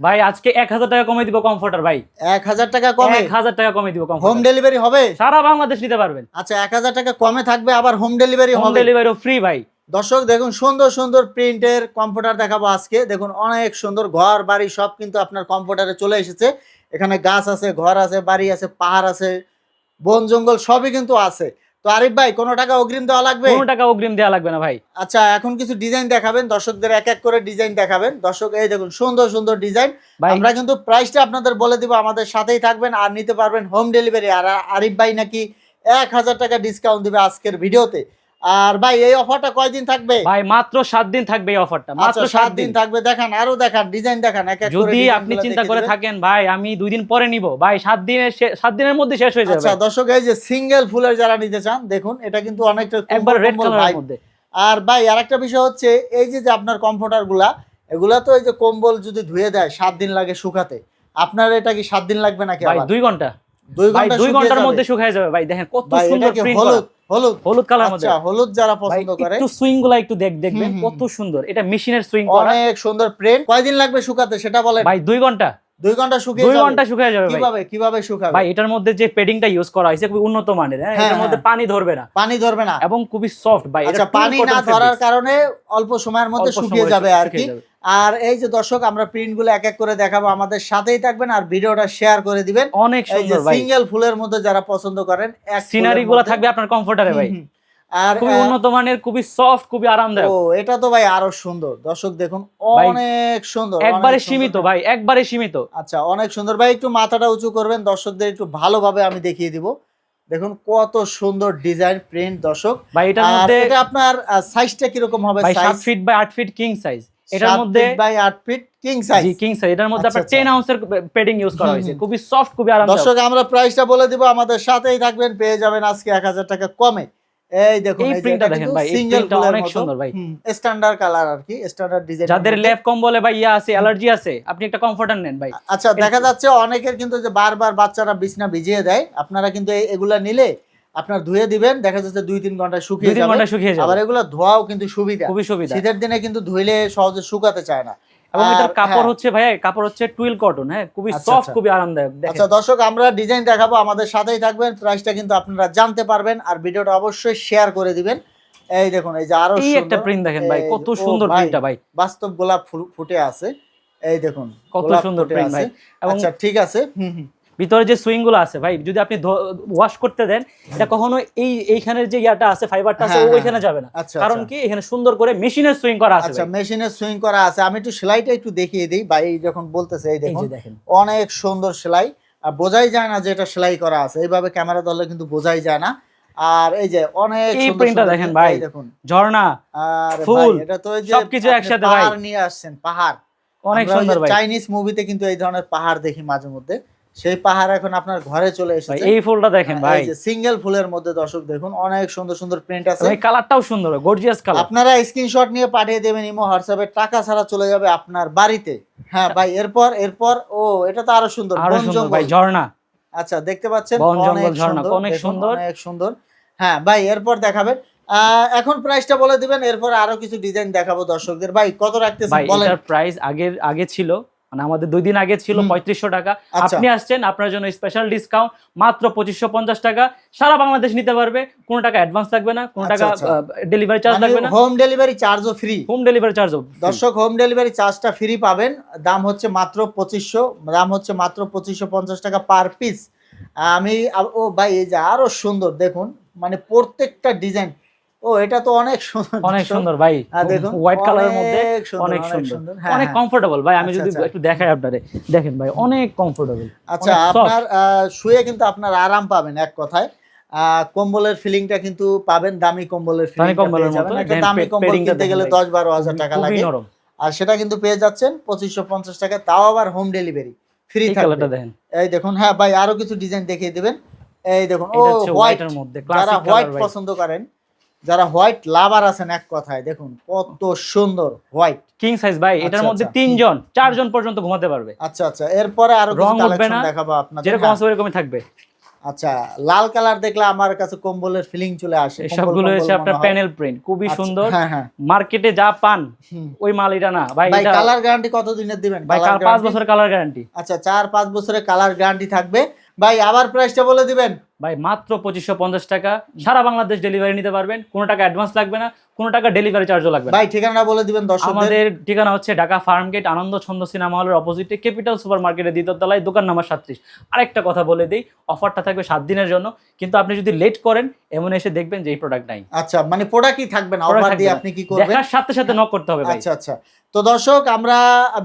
ভাই আজকে এক হাজার টাকা কমে দিব কমফোর্টার ভাই। এক হাজার টাকা কমে? এক হাজার টাকা কমে দিব হোম ডেলিভারি হবে? সারা বাংলাদেশ নিতে পারবেন। আচ্ছা এক হাজার টাকা কমে থাকবে আবার home delivery home delivery free ভাই। দর্শক দেখুন সুন্দর সুন্দর প্রিন্টের কম্পিউটার দেখাবো আজকে। দেখুন অনেক সুন্দর ঘর বাড়ি সব কিন্তু আপনার কম্পিউটারে চলে এসেছে। এখানে গাছ আছে ঘর আছে বাড়ি আছে পাহাড় আছে বন জঙ্গল সবই কিন্তু আছে। তো আরিফ ভাই কোনো টাকা অগ্রিম দেওয়া লাগবে? কোনো টাকা অগ্রিম দেওয়া লাগবে না ভাই। আচ্ছা এখন কিছু ডিজাইন দেখাবেন দর্শকদের এক এক করে ডিজাইন দেখাবেন। দর্শক এই দেখুন সুন্দর সুন্দর ডিজাইন আমরা কিন্তু প্রাইসটা আপনাদের বলে দিব আমাদের সাথেই থাকবেন আর নিতে পারবেন হোম ডেলিভারি আর আরিফ ভাই নাকি এক হাজার টাকা ডিসকাউন্ট দিবে আজকের ভিডিওতে আর ভাই এই অফারটা কয়দিন থাকবে? ভাই মাত্র সাত দিন থাকবে এই অফারটা মাত্র আচ্ছা সাত সাত দিন। থাকবে। দেখান আরও দেখান ডিজাইন দেখান এক এক করে যদি আপনি চিন্তা করে থাকেন ভাই আমি দুই দিন পরে নিব। ভাই সাত দিনের সাত দিনের মধ্যে শেষ হয়ে যাবে। আচ্ছা দর্শক এই যে সিঙ্গেল ফুলের যারা নিতে চান দেখুন এটা কিন্তু অনেকটা একবার রেড কালারের মধ্যে। আর ভাই আরেকটা বিষয় হচ্ছে এই যে যে আপনার কমফোর্টারগুলা এগুলা তো এই যে কম্বল যদি ধুয়ে দেয় সাত দিন লাগে শুকাতে আপনার এটা কি সাত দিন লাগবে নাকি ভাই দুই ঘণ্টা। দুই ঘণ্টা দুই ঘণ্টার মধ্যে শুকায় যাবে। ভাই দেখেন কত সুন্দর প্রিন্ট হলুদ? হলুদ? হলুদ কালার মধ্যে। আচ্ছা হলুদ যারা পছন্দ করে। একটু সুইংগুলা একটু দেখ দেখবেন কত সুন্দর। এটা মেশিনের সুইং করা। অনেক সুন্দর। প্রিন্ট কয়দিন লাগবে শুকাতে? সেটা বলেন। ভাই দুই ঘণ্টা। দুই ঘণ্টা শুকিয়ে দুই ঘণ্টা শুকিয়ে যাবে কীভাবে কীভাবে শুকাবে? ভাই এটার মধ্যে যে পেডিংটা ইউজ করা হয়েছে খুবই উন্নত মানের হ্যাঁ? হ্যাঁ, এটার মধ্যে হ্যাঁ। পানি ধরবে না। পানি ধরবে না। এবং খুবই সফট ভাই আচ্ছা পানি না ধরার কারণে অল্প সময়ের মধ্যে শুকিয়ে যাবে আর কি। আর এই যে দর্শক আমরা প্রিন্টগুলো এক এক করে দেখাবো। আমাদের সাথেই থাকবেন আর ভিডিওটা শেয়ার করে দিবেন। অনেক সুন্দর ভাই। সিঙ্গেল ফুলের মধ্যে যারা পছন্দ করেন সিনারি গুলা থাকবে আপনার কমফোর্টারে ভাই। আর খুবই উন্নত মানের খুবই সফট খুবই আরামদায়ক। ও এটা তো ভাই আরও সুন্দর। দর্শক দেখুন অনেক সুন্দর একবারে সীমিত ভাই একবারে সীমিত। আচ্ছা অনেক সুন্দর। ভাই একটু মাথাটা উঁচু করবেন দর্শকদের একটু ভালোভাবে আমি দেখিয়ে দিব। দেখুন কত সুন্দর ডিজাইন প্রিন্ট দর্শক। ভাই এটার মধ্যে এটা আপনার সাইজটা কীরকম হবে? ভাই সাত সাইজ ফিট বাই আট ফিট কিং সাইজ এটার মধ্যে বাই আট ফিট কিং সাইজ জি কিং সাইজ এটার মধ্যে আপনার টেন আউন্সের পেডিং ইউজ করা হয়েছে। খুবই সফট খুবই আরামদায়ক। দর্শক আমরা প্রাইসটা বলে দিব। আমাদের সাথেই থাকবেন পেয়ে যাবেন আজকে এক হাজার টাকা কমে। এই দেখুন এই প্রিন্টটা দেখেন ভাই এই প্রিন্টটা অনেক সুন্দর ভাই। স্ট্যান্ডার্ড কালার আর কি স্ট্যান্ডার্ড ডিজাইন যাদের ল্যাব কম্বলে ভাই ইয়া আছে অ্যালার্জি আছে আপনি একটা কমফোর্টার নেন ভাই। আচ্ছা দেখা যাচ্ছে অনেকের কিন্তু যে বারবার বাচ্চারা বিছনা ভিজিয়ে দেয় আপনারা কিন্তু এগুলা নিলে আপনার ধুয়ে দিবেন দেখা যাচ্ছে দুই তিন ঘণ্টা শুকিয়ে যাবে। আবার এগুলা ধোয়াও কিন্তু সুবিধা। খুবই সুবিধা। শীতের দিনে কিন্তু ধুইলে সহজে শুকাতে চায় না। এবং এটার কাপড় হ্যাঁ। হচ্ছে ভাই কাপড় হচ্ছে টুইল কটন হ্যাঁ? খুবই আচ্ছা, সফট আচ্ছা। খুবই আরামদায়ক আচ্ছা দর্শক আমরা ডিজাইন দেখাবো আমাদের সাথেই থাকবেন প্রাইসটা কিন্তু আপনারা জানতে পারবেন আর ভিডিওটা অবশ্যই শেয়ার করে দিবেন। এই দেখুন এই যে আরও এই একটা প্রিন্ট দেখেন ভাই কত সুন্দর প্রিন্টটা ভাই। বাস্তব গোলাপ ফুটে আছে। এই দেখুন কত সুন্দর প্রিন্ট ভাই। আচ্ছা ঠিক আছে হুম হুম। ভিতরে যে সুইংগুলো আছে ভাই যদি আপনি ওয়াশ করতে দেন এটা কখনো এই এইখানের যে ইয়াটা আছে ফাইবারটা আছে হ্যাঁ, ওইখানে যাবে না। আচ্ছা কারণ আচ্ছা। কি এখানে সুন্দর করে মেশিনের সুইং করা আছে আচ্ছা ভাই। মেশিনে সুইং করা আছে। আমি একটু সেলাইটা একটু দেখিয়ে দিই। ভাই যখন বলতেছে এই এই দেখুন অনেক সুন্দর সেলাই। আর বোঝাই যায় না যে এটা সেলাই করা আছে। এইভাবে ক্যামেরা ধরলে কিন্তু বোঝাই যায় না। আর এই যে অনেক এই সুন্দর- দেখেন ভাই। দেখুন। ঝর্ণা আর ফুল, এটা তো ওই যে সবকিছু একসাথে ভাই। পাহাড় নিয়ে আসছেন পাহাড়। অনেক সুন্দর ভাই। চাইনিজ মুভিতে কিন্তু এই ধরনের পাহাড় দেখি মাঝে মধ্যে। সেই পাহাড় এখন আপনার ঘরে চলে এসেছে। এই ফুলটা দেখেন ভাই। এই যে সিঙ্গেল ফুলের মধ্যে দর্শক দেখুন অনেক সুন্দর সুন্দর প্রিন্ট আছে। ভাই কালারটাও সুন্দর গর্জিয়াস কালার আপনারা স্ক্রিনশট নিয়ে পাঠিয়ে দেবেন ইমো হোয়াটসঅ্যাপে টাকা ছাড়া চলে যাবে আপনার বাড়িতে। হ্যাঁ ভাই এরপর এরপর ও এটা তো আরও সুন্দর আরও সুন্দর। ভাই ঝর্ণা। আচ্ছা দেখতে পাচ্ছেন? অনেক ঝর্ণা, সুন্দর, অনেক সুন্দর। অনেক সুন্দর। হ্যাঁ ভাই এরপর দেখাবেন। এখন প্রাইসটা বলে দিবেন এরপর আরও কিছু ডিজাইন দেখাবো দর্শকদের। ভাই কত রাখতেছেন ভাই বলেন। এটার প্রাইস আগের আগে ছিল মানে আমাদের দুই দিন আগে ছিল পঁয়ত্রিশশো টাকা। আচ্ছা। আপনি আসছেন আপনার জন্য স্পেশাল ডিসকাউন্ট মাত্র পঁচিশশো পঞ্চাশ টাকা। সারা বাংলাদেশ নিতে পারবে। কোনো টাকা অ্যাডভান্স লাগবে না কোনো আচ্ছা, টাকা আচ্ছা। ডেলিভারি চার্জ লাগবে না। হোম ডেলিভারি চার্জও ফ্রি হোম ডেলিভারি চার্জ দর্শক হোম ডেলিভারি চার্জটা ফ্রি পাবেন। দাম হচ্ছে মাত্র পঁচিশশো দাম হচ্ছে মাত্র পঁচিশশো পঞ্চাশ টাকা পার পিস আমি ও ভাই এই যে আরও সুন্দর দেখুন মানে প্রত্যেকটা ডিজাইন ও এটা তো অনেক সুন্দর অনেক সুন্দর ভাই। হ্যাঁ, দেখুন হোয়াইট কালারের মধ্যে অনেক সুন্দর, অনেক হ্যাঁ, অনেক হ্যাঁ। কমফোর্টেবল ভাই আমি আচ্ছা, যদি আচ্ছা। একটু দেখাই আপনারে। দেখেন ভাই অনেক কমফোর্টেবল আচ্ছা আপনার শুয়ে কিন্তু আপনার আরাম পাবেন এক কথায়। কম্বলের ফিলিংটা কিন্তু পাবেন দামি কম্বলের feelingটা কম্বলের মতো, একটা দামি কম্বল কিনতে গেলে। দশ বারো হাজার টাকা লাগে। আর সেটা কিন্তু পেয়ে যাচ্ছেন পঁচিশশো পঞ্চাশ টাকা তাও আবার হোম ডেলিভারি ফ্রি এই থাকবে। দেখেন। এই দেখুন হ্যাঁ ভাই আরও কিছু ডিজাইন দেখিয়ে দিবেন। এই দেখুন ও হোয়াইটের মধ্যে যারা হোয়াইট পছন্দ করেন যারা হোয়াইট লাভার আছেন এক কথায় দেখুন কত সুন্দর হোয়াইট। কিং সাইজ ভাই এটার আচ্ছা, মধ্যে আচ্ছা। তিনজন চারজন পর্যন্ত ঘুমাতে পারবে। আচ্ছা আচ্ছা এরপরে আরও রং উঠবে না, দেখাবো আপনাদের। যেরকম হ্যাঁ। আছে ওরকমই থাকবে। আচ্ছা লাল কালার দেখলে আমার কাছে কম্বলের ফিলিং চলে আসে সবগুলো হচ্ছে আপনার প্যানেল প্রিন্ট খুবই আচ্ছা, সুন্দর। হ্যাঁ হ্যাঁ। মার্কেটে যা পান ওই মাল এটা না। ভাই এটা কালার গ্যারান্টি কত দিনের দিবেন? ভাই Colour কাল- পাঁচ বছরের কালার গ্যারান্টি আচ্ছা চার পাঁচ বছরের কালার গ্যারান্টি থাকবে। ভাই আবার প্রাইসটা বলে দিবেন। ভাই মাত্র পঁচিশশো পঞ্চাশ টাকা। সারা বাংলাদেশ ডেলিভারি নিতে পারবেন। কোনো টাকা অ্যাডভান্স লাগবে না কোনো টাকা ডেলিভারি চার্জও লাগবে ভাই ঠিকানা বলে দিবেন আমাদের ঠিকানা হচ্ছে ঢাকা ফার্ম গেট আনন্দ ছন্দ সিনেমা হলের অপোজিটে ক্যাপিটাল সুপার মার্কেটের দ্বিতীয় তলায় দোকান নাম্বার সাতত্রিশ। আরেকটা কথা বলে দিই অফারটা থাকবে সাত দিনের জন্য। কিন্তু আপনি যদি লেট করেন এমন এসে দেখবেন যে এই প্রোডাক্ট নাই। আচ্ছা মানে প্রোডাক্টই থাকবে না অফার দিয়ে আপনি কি করবেন? দেখার সাথে সাথে নক করতে হবে আচ্ছা আচ্ছা। তো দর্শক আমরা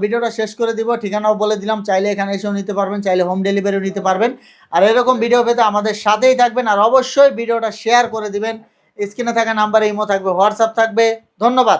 ভিডিওটা শেষ করে দিব। ঠিকানাও বলে দিলাম। চাইলে এখানে এসেও নিতে পারবেন চাইলে হোম ডেলিভারিও নিতে পারবেন। আর এরকম ভিডিও পেতে আমাদের সাথেই থাকবেন আর অবশ্যই ভিডিওটা শেয়ার করে দিবেন। স্ক্রিনে থাকা নাম্বারে ইমো থাকবে হোয়াটসঅ্যাপ থাকবে। ধন্যবাদ।